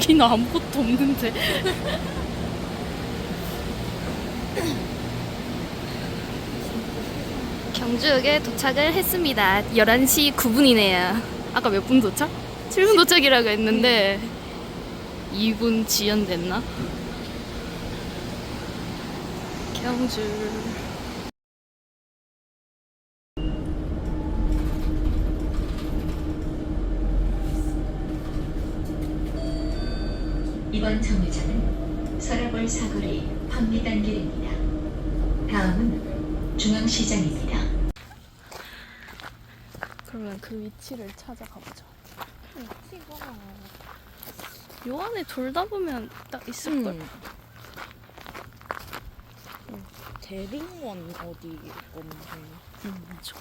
저기는 아무것도 없는데. 경주역에 도착을 했습니다. 11시 9분이네요. 아까 몇 분 도착? 7분 도착이라고 했는데 2분 지연됐나? 경주. 이번 정류장은 서라벌 사거리 황리단 길입니다. 다음은 중앙시장입니다. 그러면 그 위치를 찾아가 보자. 위치가 요 안에 돌다 보면 딱 있을 걸. 대릉원 어디 건데 음, 맞아.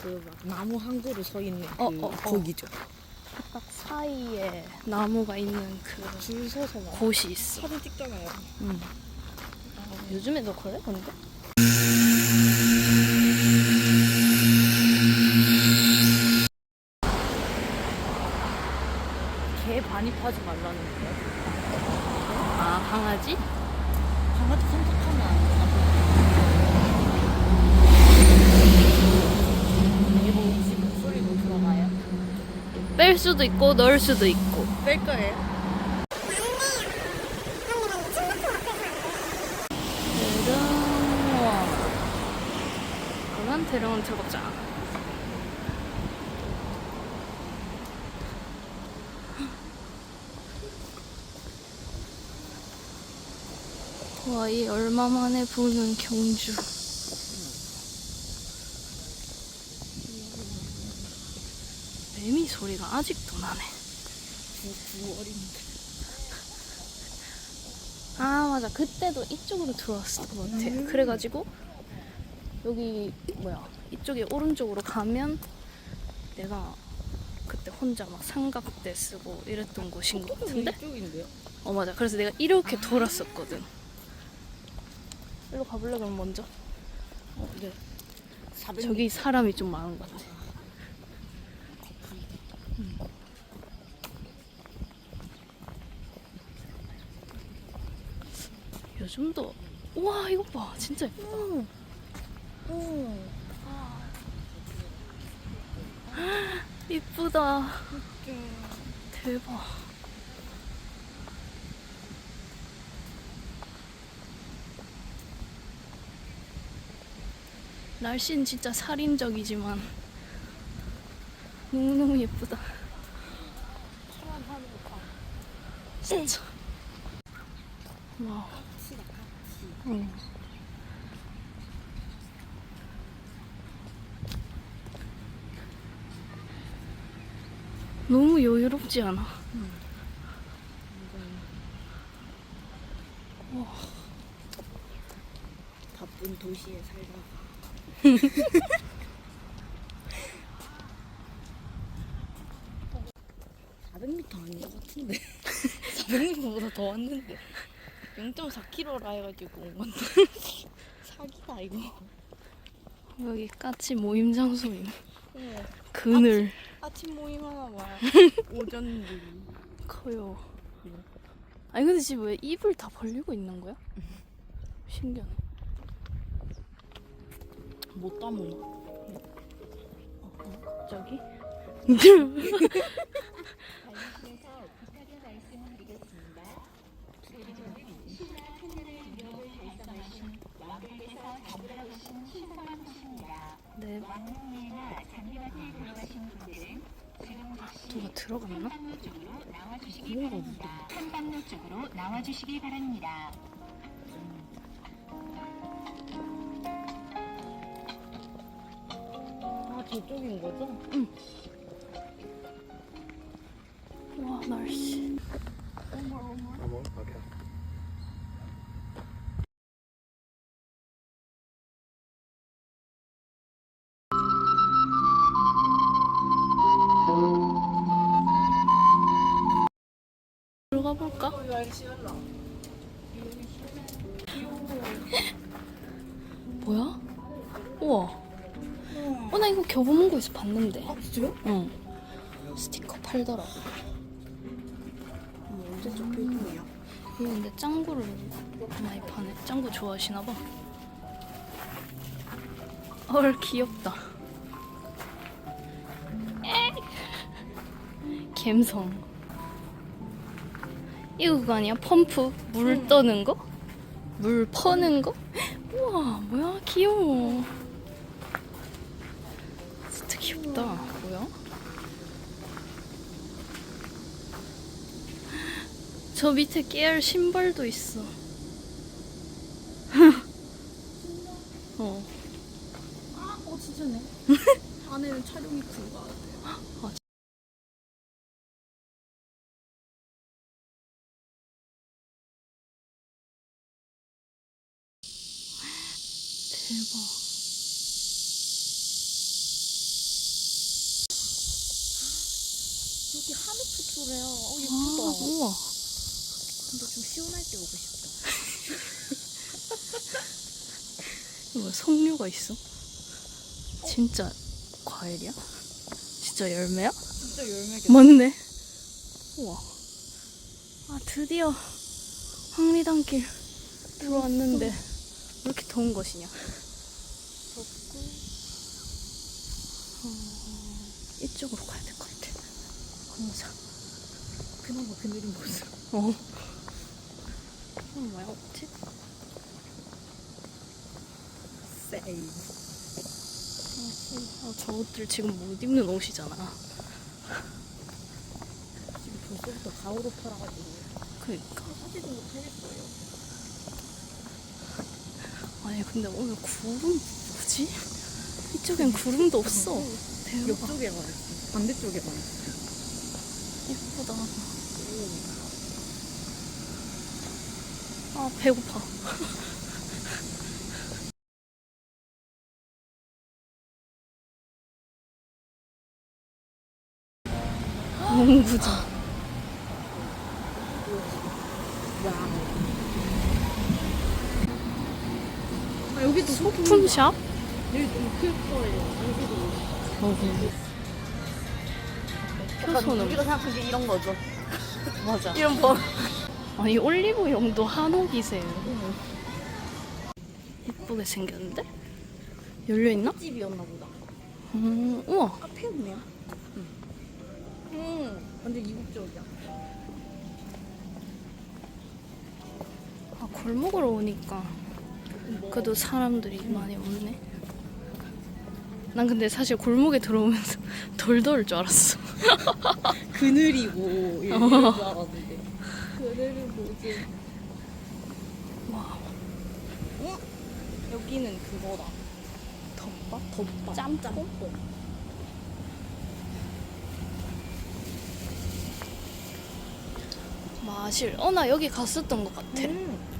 그막 나무 한 그루 서 있는 그 어, 어, 어. 거기죠. 딱 사이에 나무가 있는 그 줄 서서 막 곳이 있어. 사진 찍잖아요. 음. 요즘에도 그래? 근데? 개 반입하지 말라는 거예요. 아 강아지? 강아지 선택하면 안되나? 내부 혹시 목소리도 들어가요? 뺄 수도 있고 넣을 수도 있고. 뺄 거예요? 대릉원 들어가자. 와, 이 얼마 만에 보는 경주. 매미 소리가 아직도 나네. 9월인데. 아 맞아 그때도 이쪽으로 들어왔을 것 같아 그래가지고 여기 뭐야 이쪽에 오른쪽으로 가면 내가 그때 혼자 막 삼각대 쓰고 이랬던 곳인 것 같은데 이쪽인데요? 어 맞아 그래서 내가 이렇게 돌았었거든 일로 가볼래 그럼 먼저 어, 네. 400 저기 사람이 좀 많은 것 같아 음. 요즘도 우와 이거 봐 진짜 예쁘다 오. 이쁘다. 대박. 날씨는 진짜 살인적이지만 너무너무 예쁘다. 진짜. 와. 응. 너무 여유롭지 않아? 바쁜 도시에 살다가. 400m 아닌 것 같은데. 400m보다 더 왔는데. 0.4km라 해가지고 온 건데. 사기다 이거. 여기 까치 모임 장소임. 어, 그늘 아침 모임 하나 봐. 오전 모임. 커요. 아니 근데 지금 왜 입을 다 벌리고 있는 거야? 신기하네. 못 담으나? 어, 갑자기? 네. 누가 들어갔나? 탐방로 쪽으로 나와주시기 바랍니다. 아 저쪽인 거죠? 와 볼까? 뭐야? 우와. 어, 나 이거 교보문고에서 봤는데. 아 진짜요? 응. 스티커 팔더라고. 뭐 언제 적혀있네요 이거 근데 짱구를 많이 파네. 짱구 좋아하시나 봐. 헐 귀엽다. 에이. 갬성. 이거 그거 아니야? 펌프 물 떠는 거? 물 퍼는 거? 우와 뭐야 귀여워. 진짜 귀엽다. 뭐야? 저 밑에 깨알 신발도 있어. 어. 어 진짜네 안에는 촬영이 군가 대박. 여기 한우 투투래요 어 아, 예쁘다 우와. 근데 좀 시원할 때 오고 싶다 뭐야, 석류가 있어? 진짜 과일이야? 진짜 열매야? 진짜 열매겠다 맞네. 우와. 아, 드디어 황리단길 들어왔는데 왜 이렇게 더운 것이냐? 어, 이쪽으로 가야 될 것 같아. 공사. 그나마 그늘인 곳으로 어. 어, 뭐야, 없지? 세이 아, 저 옷들 지금 못 입는 옷이잖아. 지금 벌써부터 가오로 팔아가지고 그니까. 사지도 못하겠어요 아니, 근데 오늘 구름 뭐지? 이쪽엔 구름도 없어. 대박. 옆쪽에만 있어 반대쪽에만 있어 예쁘다. 아, 배고파. 농구장. 여기도 소품샵? 여기 좀클 거예요 여기도 효소는 우리가 생각한 게 이런 거죠 맞아. 이런 번 아니 올리브영도 한옥이세요. 예쁘게 생겼는데? 열려 있나? 집이었나 보다 음, 우와. 카페였네요 음 완전 이국적이야 아, 골목으로 오니까 그래도 사람들이 많이 오네. 난 근데 사실 골목에 들어오면서 덜 더울 줄 알았어. 그늘이고 이럴 줄 알았는데 그늘은 뭐지 와, 여기는 그거다 덮밥? 덮밥 짬뽕? 마실. 어, 나 여기 갔었던 것 같아. 음.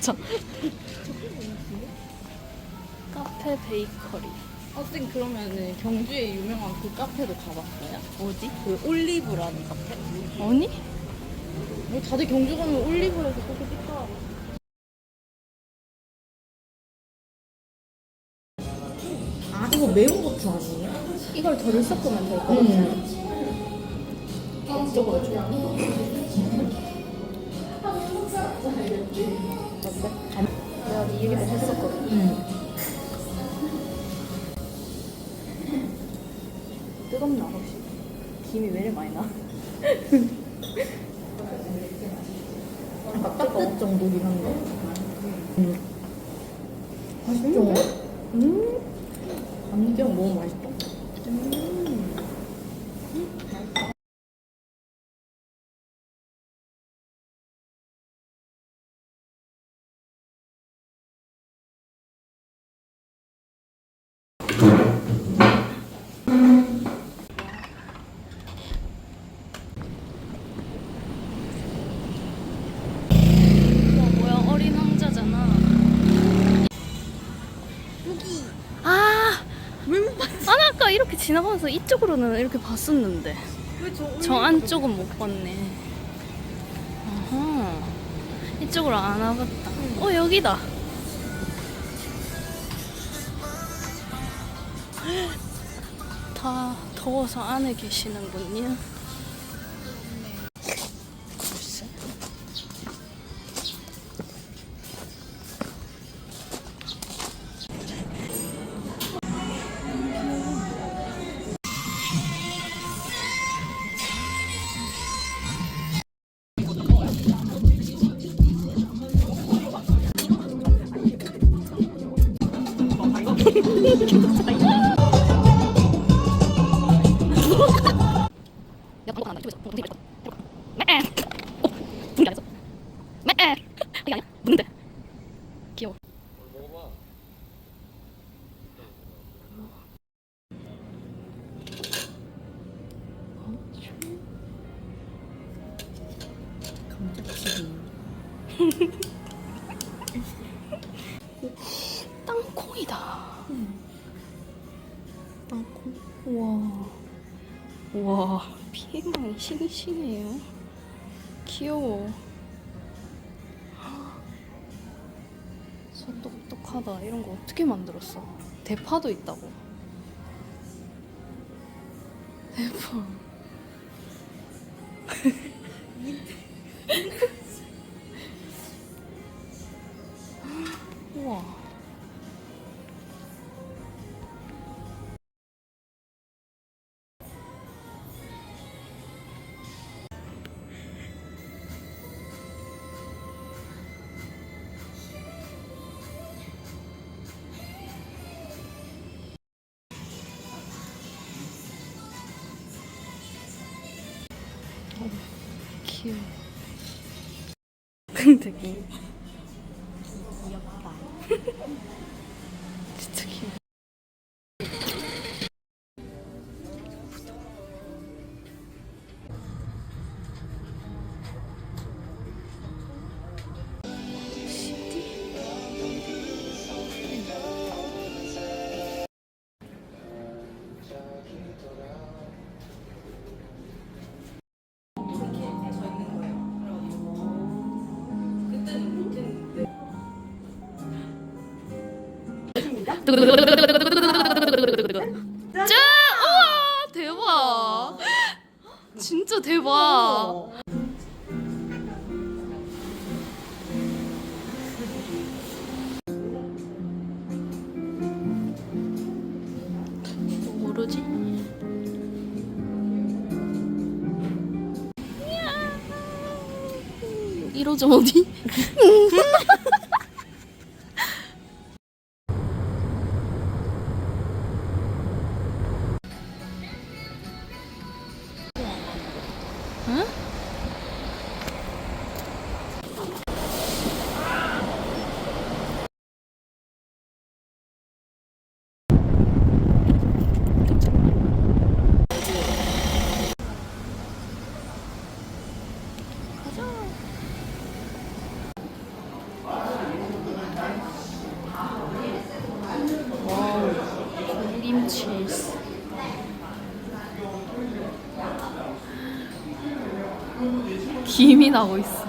자. 카페 베이커리. 어쨌든 그러면은 경주에 유명한 그 카페도 가봤어요? 어디? 그 올리브라는 카페? 아니? 뭐 다들 경주 가면 올리브에서 그렇게 찍더라고 아 이거 매운 고추 아니에요? 이걸 덜 섞으면 될 것 같아. 이쪽으 어때? 내가 네 얘기도 뜨겁나 혹시? 김이 왜 이렇게 많이 나? 아까 뜨 정도긴 한데. 음. 맛있죠? 음. 안경 너무 맛있다. 음. 아. 아까 이렇게 지나가면서 이쪽으로는 이렇게 봤었는데. 저 안쪽은 못 봤네. 어허. 이쪽으로 안 와봤다. 어 여기다. 다 더워서 안에 계시는군요. 싱싱해요. 귀여워. 손 똑똑하다. 이런 거 어떻게 만들었어? 대파도 있다고. 대파. 귀여워. 근데 짠! 우와 대박. 진짜 대박. 모르지? 이러죠 어디? 김치. 김이 나고 있어.